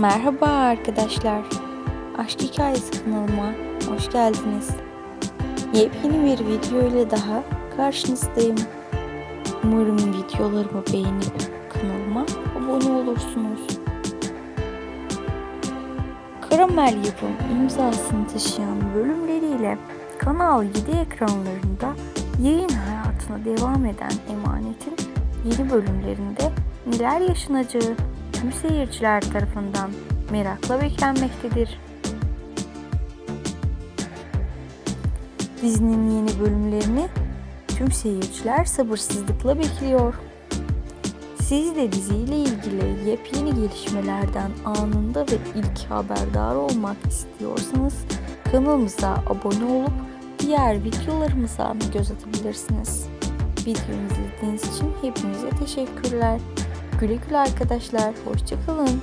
Merhaba arkadaşlar. Aşk Hikayesi kanalıma hoş geldiniz. Yepyeni bir video ile daha karşınızdayım. Umarım videolarımı beğenip kanalıma abone olursunuz. Karamel yapım imzasını taşıyan bölümleriyle Kanal 7 ekranlarında yayın hayatına devam eden Emanet'in yeni bölümlerinde neler yaşanacağı tüm seyirciler tarafından merakla beklenmektedir. Dizinin yeni bölümlerini tüm seyirciler sabırsızlıkla bekliyor. Siz de diziyle ilgili yepyeni gelişmelerden anında ve ilk haberdar olmak istiyorsanız kanalımıza abone olup diğer videolarımıza göz atabilirsiniz. Videomuzu izlediğiniz için hepinize teşekkürler. Güle güle arkadaşlar. Hoşçakalın.